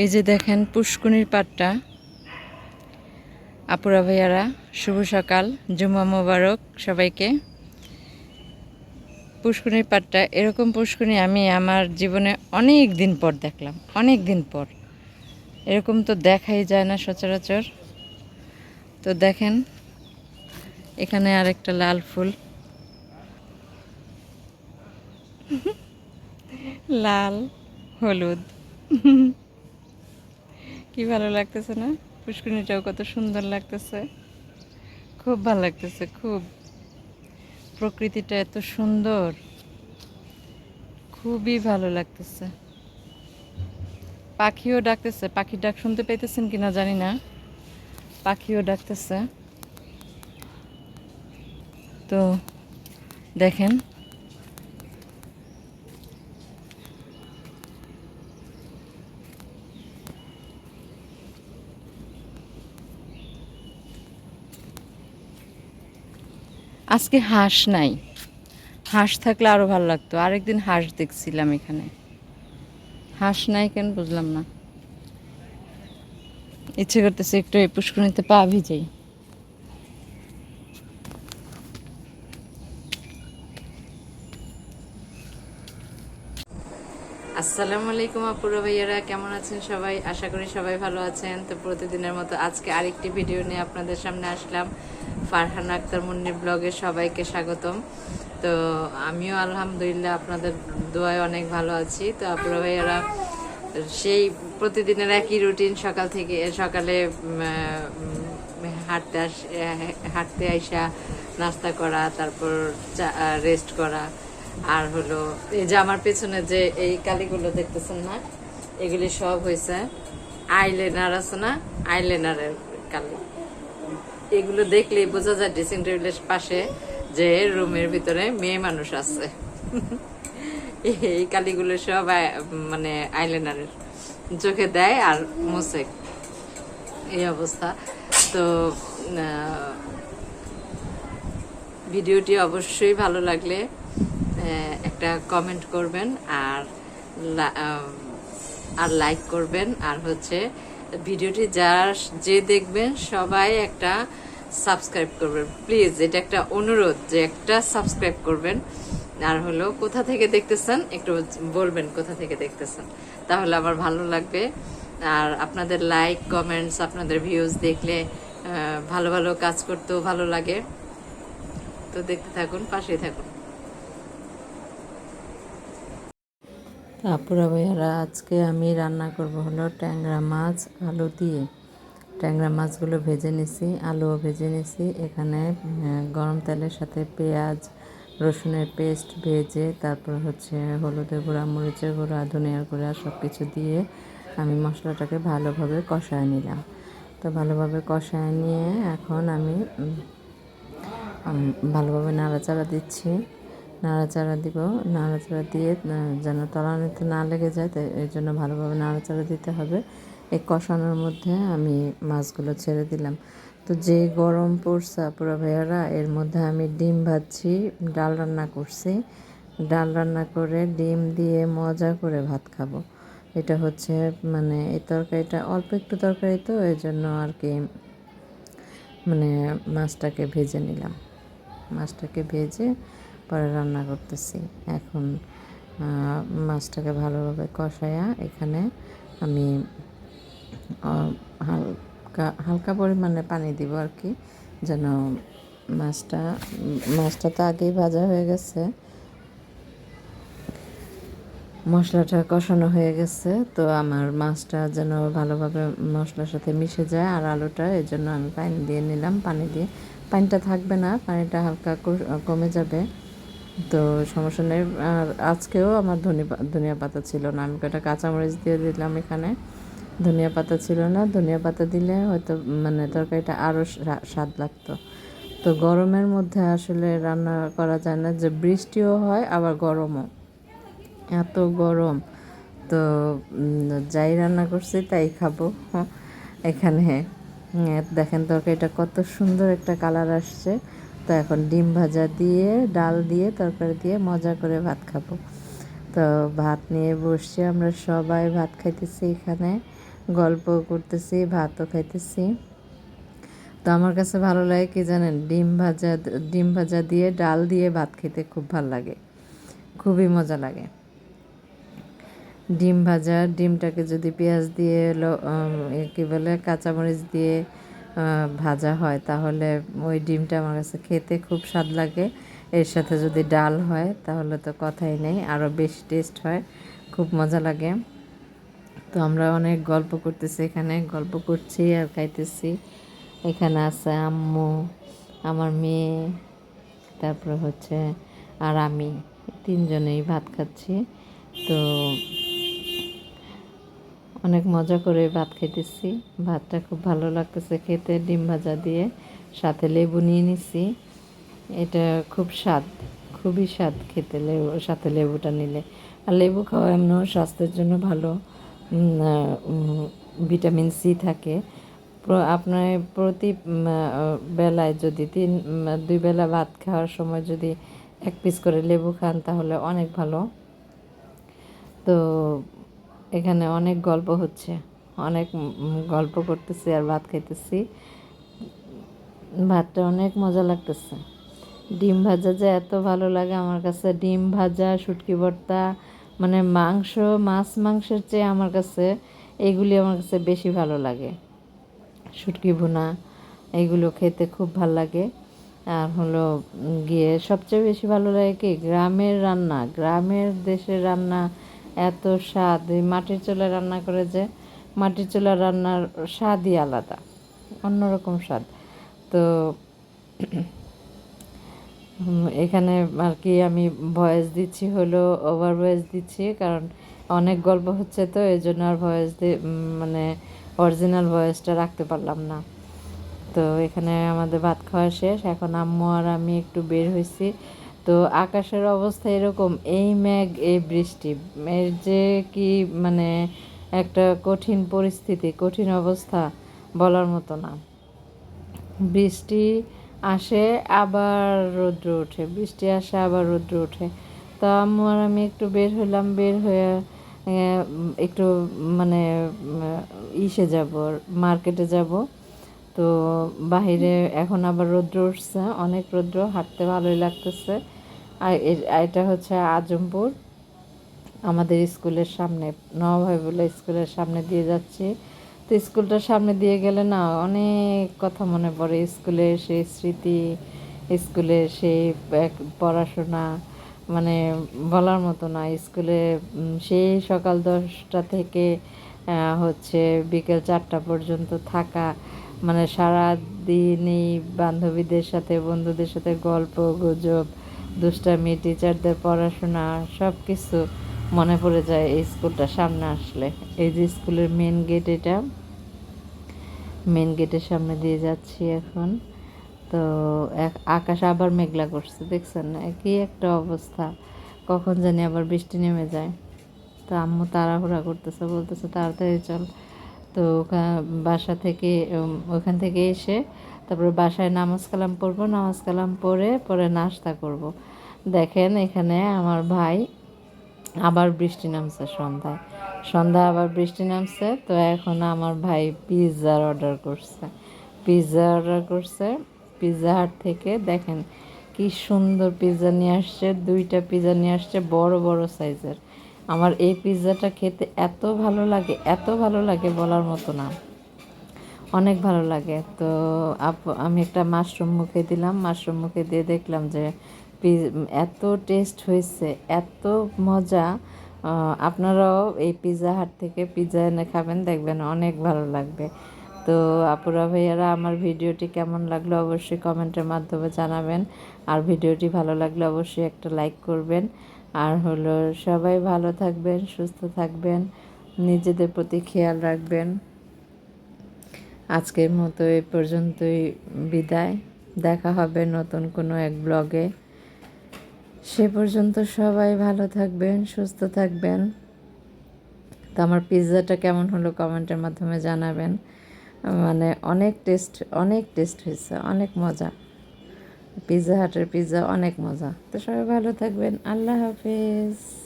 এই যে দেখেন পুষ্কুনির পাটটা। আপুরা ভাইয়ারা, শুভ সকাল, জুম্মা মোবারক সবাইকে। পুষ্কুনির পাটটা, এরকম পুষ্কুনি আমি আমার জীবনে অনেক দিন পর দেখলাম, অনেক দিন পর। এরকম তো দেখাই যায় না সচরাচর। তো দেখেন, এখানে আর একটা লাল ফুল। লাল, হলুদ। কি ভালো লাগতেছে না? পুষ্করিণীটাও কত সুন্দর লাগতেছে। খুব ভালো লাগতেছে, খুব। প্রকৃতিটা এত সুন্দর। খুবই ভালো লাগতেছে। পাখিও ডাকতেছে। পাখির ডাক শুনতে পাইতেছেন কিনা জানি না। পাখিও ডাকতেছে। তো দেখেন আজকে হাঁস নাই। হাঁস থাকলে আরও ভালো লাগতো। আরেকদিন হাঁস দেখছিলাম এখানে। হাঁস নাই কেন বুঝলাম না। ইচ্ছে করতেছে একটু এই পুষ্করিণীতে পা ভিজাই। আসসালামু আলাইকুম আপুরা ভাইয়ারা কেমন আছেন সবাই? আশা করি সবাই ভালো আছেন। তো প্রতিদিনের মতো আজকে আরেকটি ভিডিও নিয়ে আপনাদের সামনে আসলাম। ফারহান আক্তার মুন্নির ব্লগে সবাইকে স্বাগতম। তো আমিও আলহামদুলিল্লাহ আপনাদের দোয়ায় অনেক ভালো আছি। তো আপুরা ভাইয়ারা, সেই প্রতিদিনের একই রুটিন সকাল থেকে, সকালে হাঁটতে আস, হাঁটতে আইসা নাস্তা করা, তারপর রেস্ট করা। আর হলো, এই যে আমার পেছনে যে এই কালিগুলো দেখতেছেন না, এগুলি সব হয়েছে আইলেনার আছে না? আইলেনারের কালি। এগুলো দেখলেই বোঝা যায় ড্রেসিং টেবিলের পাশে যে রুমের ভিতরে মেয়ে মানুষ আছে। এই কালিগুলো সব মানে আইলাইনারের চোখে দেয় আর মোসে এই অবস্থা। তো ভিডিওটি অবশ্যই ভালো লাগলে একটা কমেন্ট করবেন আর আর লাইক করবেন। আর হচ্ছে, ভিডিওটি যার, যে দেখবেন সবাই একটা সাবস্ক্রাইব করবেন। প্লিজ, এটা একটা অনুরোধ যে একটা সাবস্ক্রাইব করবেন। আর হলো, কোথা থেকে দেখতেছেন? একটু বলবেন কোথা থেকে দেখতেছেন। তাহলে আমার ভালো লাগবে। আর আপনাদের লাইক কমেন্টস আপনাদের ভিউজ দেখলে ভালো ভালো কাজ করতেও ভালো লাগে। তো দেখতে থাকুন, পাশেই থাকুন। আপুরা ভাইয়ারা, আজকে আমি রান্না করব হলো ট্যাংরা মাছ, আলু দিয়ে। ট্যাংরা মাছগুলো ভেজে নিছি, আলুও ভেজে নিছি। এখানে গরম তেলের সাথে পেঁয়াজ, রসুনের পেস্ট ভেজে, তারপর হচ্ছে হলুদের গুঁড়া, মরিচের গুঁড়া, ধনিয়ার গুঁড়া সব কিছু দিয়ে আমি মশলাটাকে ভালোভাবে কষায় নিলাম। তো ভালোভাবে কষায় নিয়ে এখন আমি ভালোভাবে নাড়াচাড়া দিচ্ছি। নাড়াচাড়া দিব, নাড়াচাড়া দিয়ে যেন তলানিতে না লেগে যায়, তাই এর জন্য ভালোভাবে নাড়াচাড়া দিতে হবে। এই কষানোর মধ্যে আমি মাছগুলো ছেড়ে দিলাম। তো যে গরম পড়ছে পুরো ভাইয়ারা, এর মধ্যে আমি ডিম ভাজছি, ডাল রান্না করছি। ডাল রান্না করে ডিম দিয়ে মজা করে ভাত খাব। এটা হচ্ছে মানে এই তরকারিটা, অল্প একটু তরকারি তো, এই জন্য আর কি মানে মাছটাকে ভেজে নিলাম। মাছটাকে ভেজে পরে রান্না করতেছি। এখন মাছটাকে ভালোভাবে কষায়া এখানে আমি হালকা হালকা পরিমাণে পানি দিব আর কি, যেন মাছটা মাছটা তো আগেই ভাজা হয়ে গেছে। মশলাটা কষানো হয়ে গেছে, তো আমার মাছটা যেন ভালোভাবে মশলার সাথে মিশে যায়, আর আলুটা এই জন্য আমি পানি দিয়ে নিলাম, পানি দিয়ে। পানিটা থাকবে না, পানিটা হালকা কমে যাবে। তো সমস্যা নেই, আর আজকেও আমার ধনিয়া ধনিয়া পাতা ছিল না, আমি কটা কাঁচামরিচ দিয়ে দিলাম এখানে। ধনিয়া পাতা ছিল না। ধনিয়া পাতা দিলে হয়তো মানে তরকারিটা আরও স্বাদ লাগতো। তো গরমের মধ্যে আসলে রান্না করা যায় না। যে বৃষ্টিও হয়, আবার গরমও। এত গরম। তো যাই রান্না করছি তাই খাব। এখানে দেখেন তরকারিটা কত সুন্দর একটা কালার আসছে। তো এখন ডিম ভাজা দিয়ে, ডাল দিয়ে, তরকারি দিয়ে মজা করে ভাত খাব। তো ভাত নিয়ে বসছি, আমরা সবাই ভাত খাইতেছি এখানে, গল্প করতেছি, ভাতও খাইতেছি। তো আমার কাছে ভালো লাগে কি জানেন, ডিম ভাজা ডিম ভাজা দিয়ে ডাল দিয়ে ভাত খেতে খুব ভালো লাগে, খুবই মজা লাগে। ডিম ভাজা, ডিমটাকে যদি পেঁয়াজ দিয়ে কী বলে, কাঁচামরিচ দিয়ে ভাজা হয়, তাহলে ওই ডিমটা আমার কাছে খেতে খুব স্বাদ লাগে। এর সাথে যদি ডাল হয়, তাহলে তো কথাই নেই। আরও বেশি টেস্ট হয়। খুব মজা লাগে। তো আমরা অনেক গল্প করতেছি এখানে। গল্প করছি আর খাইতেছি। এখানে আছে আম্মু, আমার মেয়ে, তারপর হচ্ছে আর আমি। তিনজনেই ভাত খাচ্ছি। তো অনেক মজা করে ভাত খেতেছি ভাতটা খুব ভালো লাগতেছে খেতে। ডিম ভাজা দিয়ে সাথে লেবু নিয়ে নিছি। এটা খুব স্বাদ, খুবই স্বাদ খেতে লেবু, সাথে লেবুটা নিলে। আর লেবু খাওয়া এমনও স্বাস্থ্যের জন্য ভালো। ভিটামিন সি থাকে। আপনার প্রতি বেলায় যদি তিন দুই বেলা ভাত খাওয়ার সময় যদি এক পিস করে লেবু খান, তাহলে অনেক ভালো। তো এখানে অনেক গল্প হচ্ছে, অনেক গল্প করতেছি আর ভাত খাইতেছি। ভাতটা অনেক মজা লাগতেছে। ডিম ভাজা যে এত ভালো লাগে আমার কাছে। ডিম ভাজা, শুটকি ভর্তা মানে মাংস, মাছ মাংসের চেয়ে আমার কাছে এগুলি আমার কাছে বেশি ভালো লাগে। শুটকি ভুনা, এগুলো খেতে খুব ভালো লাগে। আর হলো গিয়ে সবচেয়ে বেশি ভালো লাগে কি, গ্রামের রান্না। গ্রামের দেশের রান্না এত স্বাদ, এই মাটির চুলায় রান্না করে যে মাটির চুলার রান্নার স্বাদই আলাদা, অন্যরকম স্বাদ। তো এখানে আর কি আমি ভয়েস দিচ্ছি হলো ওভার ভয়েস দিচ্ছি, কারণ অনেক গল্প হচ্ছে তো, এই জন্য আর ভয়েস দিয়ে মানে অরিজিনাল ভয়েসটা রাখতে পারলাম না। তো এখানে আমাদের ভাত খাওয়া শেষ, এখন আম্মু আর আমি একটু বের হয়েছি তো আকাশের অবস্থা এরকম, এই মেঘ, এই বৃষ্টি, এর যে কি মানে একটা কঠিন পরিস্থিতি, কঠিন অবস্থা বলার মতো না। বৃষ্টি আসে, আবার রৌদ্র ওঠে, বৃষ্টি আসে, আবার রৌদ্র ওঠে। তো আমার আমি একটু বের হলাম বের হয়ে একটু মানে ইসে যাব, মার্কেটে যাব। তো বাহিরে এখন আবার রৌদ্র উঠছে, অনেক রৌদ্র, হাঁটতে ভালোই লাগতেছে। আর এটা হচ্ছে আজমপুর। আমাদের স্কুলের সামনে নবাই বলে স্কুলের সামনে দিয়ে যাচ্ছি। তো স্কুলটার সামনে দিয়ে গেলে না অনেক কথা মনে পড়ে। স্কুলের সেই স্মৃতি স্কুলের সেই পড়াশোনা মানে বলার মতো না। স্কুলে সেই সকাল দশটা থেকে হচ্ছে বিকেল চারটা পর্যন্ত থাকা। মানে সারা দিন এই বান্ধবীদের সাথে, বন্ধুদের সাথে গল্প, গুজব, দুষ্টামি টিচারদের পড়াশোনা সব কিছু মনে পড়ে যায় এই স্কুলটা সামনে আসলে। এই যে স্কুলের মেন গেট এটা মেন গেটের সামনে দিয়ে যাচ্ছি এখন। তো আকাশ আবার মেঘলা করছে, দেখছেন না? কি একটা অবস্থা। কখন জানি আবার বৃষ্টি নেমে যায়। তো আম্মু তাড়াহুড়া করতেছে, বলতেছে, তাড়াতাড়ি চল। তো বাসা থেকে ওখান থেকে এসে তারপরে বাসায় নামাজ কালাম পড়ব। নামাজ কালাম পরে পরে নাস্তা করব। দেখেন এখানে আমার ভাই আবার বৃষ্টি নামছে সন্ধ্যায়। সন্ধ্যা আবার বৃষ্টি নামছে, তো এখন আমার ভাই পিৎজার অর্ডার করছে। পিৎজা অর্ডার করছে পিৎজা হাট থেকে দেখেন কি সুন্দর পিৎজা নিয়ে আসছে, দুইটা পিৎজা নিয়ে আসছে বড় বড় সাইজের আমার এই পিৎজাটা খেতে এত ভালো লাগে, এত ভালো লাগে বলার মতো না। অনেক ভালো লাগে। তো আমি একটা মাশরুম মুখে দিলাম মাশরুম মুখে দিয়ে দেখলাম যে এত টেস্ট হয়েছে, এত মজা। আপনারাও এই পিৎজা হাট থেকে পিৎজা এনে খাবেন, দেখবেন অনেক ভালো লাগবে। তো আপুরা ভাইয়ারা, আমার ভিডিওটি কেমন লাগল অবশ্যই কমেন্টের মাধ্যমে জানাবেন। আর ভিডিওটি ভালো লাগলে অবশ্যই একটা লাইক করবেন। আর হলো, সবাই ভালো থাকবেন, সুস্থ থাকবেন, নিজেদের প্রতি খেয়াল রাখবেন। আজকের মতো এ পর্যন্তই, বিদায়। দেখা হবে নতুন কোনো এক ব্লগে। সে পর্যন্ত সবাই ভালো থাকবেন, সুস্থ থাকবেন। তো আমার পিৎজাটা কেমন হলো কমেন্টের মাধ্যমে জানাবেন। মানে অনেক টেস্ট অনেক টেস্ট হয়েছে, অনেক মজা। পিৎজা হাটের পিৎজা অনেক মজা। তো সবাই ভালো থাকবেন। আল্লাহ হাফিজ।